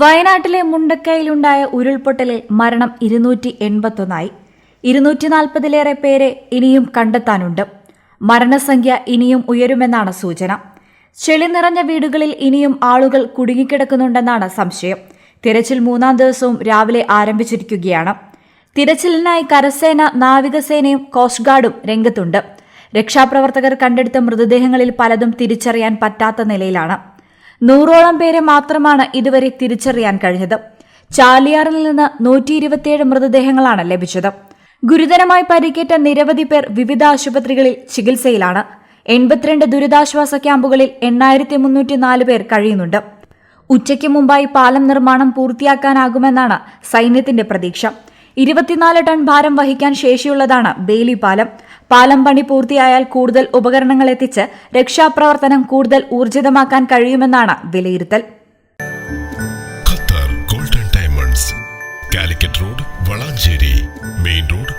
വയനാട്ടിലെ മുണ്ടക്കയിലുണ്ടായ ഉരുൾപൊട്ടലിൽ മരണം ഇരുന്നൂറ്റി എൺപത്തൊന്നായി ഇരുന്നൂറ്റി നാൽപ്പതിലേറെ പേരെ ഇനിയും കണ്ടെത്താനുണ്ട്. മരണസംഖ്യ ഇനിയും ഉയരുമെന്നാണ് സൂചന. ചെളി നിറഞ്ഞ വീടുകളിൽ ഇനിയും ആളുകൾ കുടുങ്ങിക്കിടക്കുന്നുണ്ടെന്നാണ് സംശയം. തിരച്ചിൽ മൂന്നാം ദിവസവും രാവിലെ ആരംഭിച്ചിരിക്കുകയാണ്. തിരച്ചിലിനായി കരസേന നാവികസേനയും കോസ്റ്റ് ഗാർഡും രംഗത്തുണ്ട്. രക്ഷാപ്രവർത്തകർ കണ്ടെടുത്ത മൃതദേഹങ്ങളിൽ പലതും തിരിച്ചറിയാൻ പറ്റാത്ത നിലയിലാണ്. നൂറോളം പേരെ മാത്രമാണ് ഇതുവരെ തിരിച്ചറിയാൻ കഴിഞ്ഞത്. ചാലിയാറിൽ നിന്ന് നൂറ്റി ഇരുപത്തിയേഴ് മൃതദേഹങ്ങളാണ് ലഭിച്ചത്. ഗുരുതരമായി പരിക്കേറ്റ നിരവധി പേർ വിവിധ ആശുപത്രികളിൽ ചികിത്സയിലാണ്. എൺപത്തിരണ്ട് ദുരിതാശ്വാസ ക്യാമ്പുകളിൽ എണ്ണായിരത്തി മുന്നൂറ്റി നാല് പേർ കഴിയുന്നുണ്ട്. ഉച്ചയ്ക്ക് മുമ്പായി പാലം നിർമ്മാണം പൂർത്തിയാക്കാനാകുമെന്നാണ് സൈന്യത്തിന്റെ പ്രതീക്ഷ. ഇരുപത്തിനാല് ടൺ ഭാരം വഹിക്കാൻ ശേഷിയുള്ളതാണ് ബേലി പാലം. പാലം പണി പൂർത്തിയായാൽ കൂടുതൽ ഉപകരണങ്ങൾ എത്തിച്ച് രക്ഷാപ്രവർത്തനം കൂടുതൽ ഊർജിതമാക്കാൻ കഴിയുമെന്നാണ് വിലയിരുത്തൽ. Qatar golden diamonds Calicut road Valanchery main road